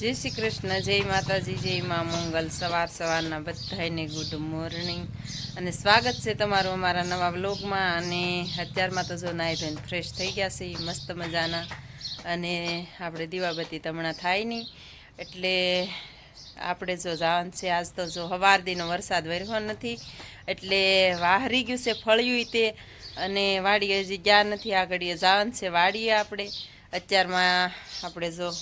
જય શ્રી કૃષ્ણ, જય માતાજી, જય મા મંગલ. સવાર સવારના બધાને ગુડ મોર્નિંગ અને સ્વાગત છે તમારું અમારા નવા વ્લોગમાં. અને અત્યારમાં તો જો નાહી ધોઈને ફ્રેશ થઈ ગયા છે, મસ્ત મજાના. અને આપણે દીવાબત્તી તમણા થાય નહીં. એટલે આપણે જો જવાનું છે, આજ તો જો હવાર દીનો વરસાદ વર્યો નથી. એટલે વાહરી ગયું છે ફળ્યું તે. અને વાડીએ હજી ગયા નથી, આગળ જવાનું છે વાડીએ આપણે. અત્યારમાં આપણે જો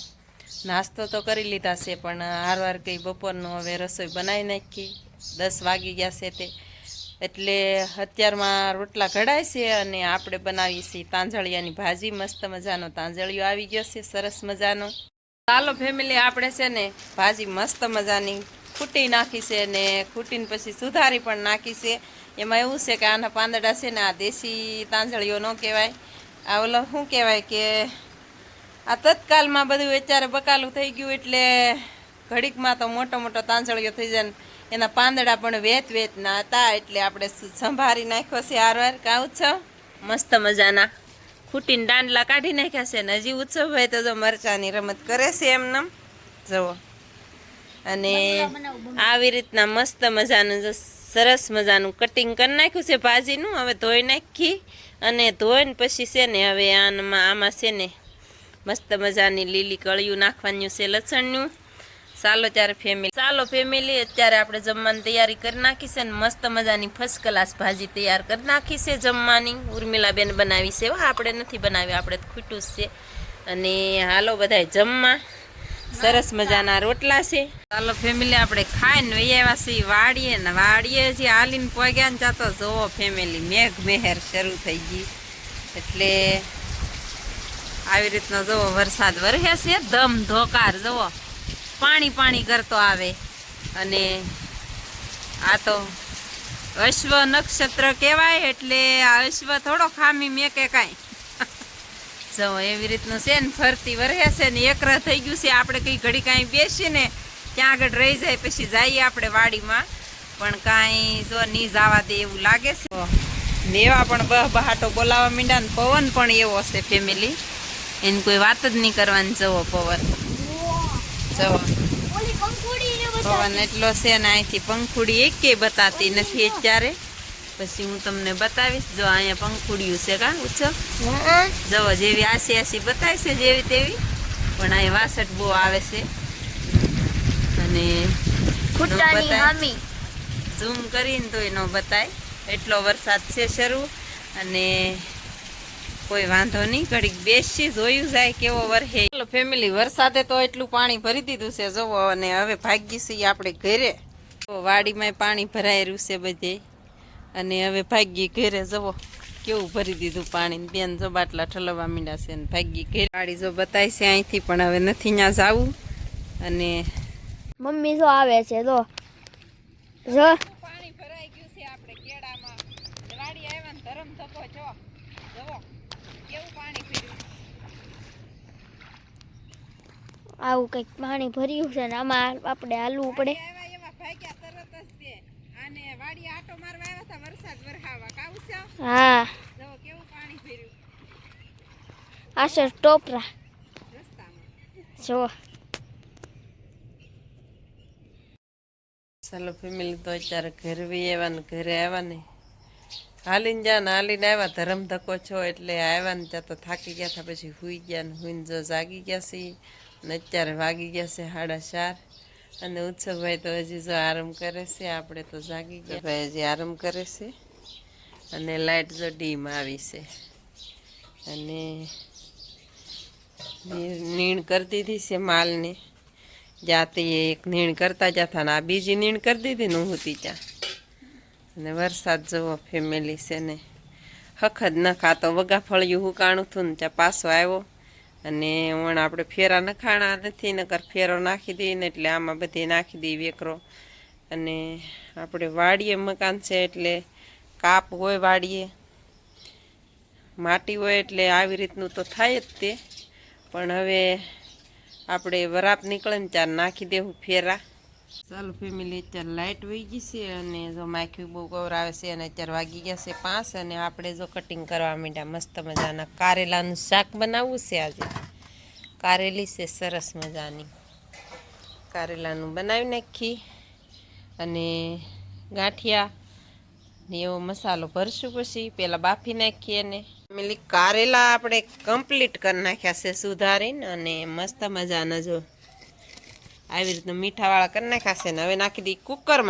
નાસ્તો તો કરી લીધા છે, પણ હારવાર કંઈ બપોરનો હવે રસોઈ બનાવી નાખી. દસ વાગી ગયા છે તે. એટલે અત્યારમાં રોટલા ઘડાય છે અને આપણે બનાવીએ છીએ તાંજળિયાની ભાજી. મસ્ત મજાનો તાંજળિયો આવી ગયો છે, સરસ મજાનો. ચાલો ફેમિલી આપણે છે ને ભાજી મસ્ત મજાની ખૂટી નાખી છે ને ખૂટીને પછી સુધારી પણ નાખી છે. એમાં એવું છે કે આના પાંદડા છે ને આ દેશી તાંજળીઓ ન કહેવાય. આ ઓલો શું કહેવાય કે આ તત્કાલમાં બધું અત્યારે બકાલું થઈ ગયું એટલે ઘડીકમાં તો મોટો મોટો તાંજળીઓ થઈ જાય એના પાંદડા પણ વેત વેતના હતા એટલે આપણે સંભાળી નાખ્યો છે હારવાર. કાં ઉત્સવ? મસ્ત મજાના. ખૂટીને દાંડલા કાઢી નાખ્યા છે ને હજી ઉત્સવ ભાઈ તો જો મરચાની રમત કરે છે એમને જુઓ. અને આવી રીતના મસ્ત મજાનું સરસ મજાનું કટિંગ કરી નાખ્યું છે ભાજીનું. હવે ધોઈ નાખી અને ધોઈને પછી છે ને હવે આમાં આમાં છે ને મસ્ત મજાની લીલી કળિયું નાખવાનું છે લસણનું. ચાલો ત્યારે ફેમિલી ચાલો ફેમિલી અત્યારે આપણે જમવાની તૈયારી કરી નાખી છે ને મસ્ત મજાની ફર્સ્ટ ક્લાસ ભાજી તૈયાર કરી નાખી છે જમવાની. ઉર્મિલાબેન બનાવી છે. આપણે નથી બનાવી આપણે ખૂટું છે. અને હાલો બધાય જમવા. સરસ મજાના રોટલા છે. ચાલો ફેમિલી આપણે ખાઈને વહી આવ્યા છીએ વાડીએ ને વાડીએ જે હાલીને પગ્યા ને જાતો જોવો ફેમિલી મેઘ મહેર શરૂ થઈ ગઈ. એટલે આવી રીતનો જુઓ વરસાદ વરસે છે ધમ ધોકાર જવો. પાણી પાણી કરતો આવે. અને આ તો અશ્વ નક્ષત્ર કહેવાય એટલે આ અશ્વ થોડો ખામી મેકે કાંઈ. જો, એવી રીતનું છે ને, ફરતી વરસે છે ને, એકર થઈ ગયું છે. આપણે કઈ ઘડી કાંઈ બેસીએ ને, ત્યાં આગળ રહી જાય, પછી જઈએ આપણે વાડીમાં. પણ કાંઈ જો નહીં જવા દે એવું લાગે છે. મેવા પણ બહ બહાટો બોલાવા માંડ્યા ને, પવન પણ એવો છે ફેમિલી એની કોઈ વાત જ નહીં કરવાની. જવો પવન. જવો પવન એટલો છે ને અહીંથી પંખુડી એકે બતાતી નથી અત્યારે. પછી હું તમને બતાવીશ. જો અહીંયા પંખુડિયું છે કા ઉછો? જવો જેવી આસી આસી બતાય છે જેવી તેવી. પણ અહીં વાસઠ બહુ આવે છે. અને. ઝૂમ કરીને તો એનો બતાય. એટલો વરસાદ છે શરૂ. અને કોઈ વાંધો નહીં ઘડીક બેસી જોયું જાય કેવો વરહે. ફેમિલી વરસાદે તો એટલું પાણી ભરી દીધું છે જોવો અને હવે ભાગી છીએ આપણે ઘરે. તો વાડીમાં પાણી ભરાયેલું રહ્યું છે બધે. અને હવે ભાગી ઘરે જવો કેવું ભરી દીધું પાણી. બેન જો બાટલા ઠલવવા માંડ્યા છે અને ભાગી ઘરે. વાડી જો બતાય છે અહીંથી પણ હવે નથી ત્યાં જવું. અને મમ્મી જો આવે છે જો. જો. પાણી ભરાઈ ગયું છે આપણે કેળામાં. વાડી આવ્યા ને ધરમ ધકો જો જવો. આવું કંઈક પાણી ભર્યું છે ને આમાં આપણે હાલવું પડે. આવ્યા એવા ભાગ્યા તરત જ તે અને વાડી આટો મારવા આવ્યા હતા વરસાદ વરહાવા. કાવું છે? હા. જવો કેવું પાણી પીર્યું આ છે ટોપરા. રસ્તામાં. જો. ચાલો ફેમિલી તો અત્યારે ઘરે બી આવ્યા ને ઘરે આવ્યા ને. હાલીને જા ને હાલીને આવ્યા. ધરમ ધક્કો છો એટલે આવ્યા ને ત્યાં તો થાકી ગયા હતા પછી હુઈ ગયા ને હુઈને જો જાગી ગયા છે. ને અત્યારે વાગી ગયા છે સાડા ચાર. અને ઉત્સવભાઈ તો હજી જો આરામ કરે છે. આપણે તો જાગી ગયા. ભાઈ હજી આરામ કરે છે. અને લાઇટ જો ડીમ આવી છે. અને નીણ કરી દીધી છે માલને. જાતે એક નીણ કરતા જતા ને આ બીજી નીણ કરી દીધી ને હું હતી ત્યાં અને વરસાદ જવો, ફેમિલી છે ને. હખદ ન ખાતો. વગા ફળિયું હુકાણું હતું ને ત્યાં પાછો આવ્યો. અને વણ આપણે ફેરા નખાણા નથી, નકર ફેરો નાખી દઈએ ને એટલે આમાં બધી નાખી દઈએ વેકરો. અને આપણે વાડીએ મકાન છે એટલે કાપ હોય વાડીએ. માટી હોય એટલે આવી રીતનું તો થાય જ તે. પણ હવે આપણે વરાપ નીકળે ને ત્યારે નાખી દેવું ફેરા. ચાલો ફેમિલી અત્યારે લાઇટ વહી ગઈ છે અને જો માખી બહુ ગૌરાવે છે અને અત્યારે વાગી ગયા છે પાંચ અને આપણે જો કટિંગ કરવા માંડ્યા, મસ્ત મજાના કારેલાનું શાક બનાવવું છે આજે. કારેલી છે, સરસ મજાની. કારેલાનું બનાવી નાખી અને ગાંઠિયા એવો મસાલો ભરશું પછી, પહેલાં બાફી નાખીએ અને મિલી કારેલા આપણે કમ્પ્લીટ કરી નાખ્યા છે સુધારીને અને મસ્ત મજાના જો આવી રીતનું મીઠાવાળા કરી નાખાશે ને હવે નાખી દઈએ કુકરમાં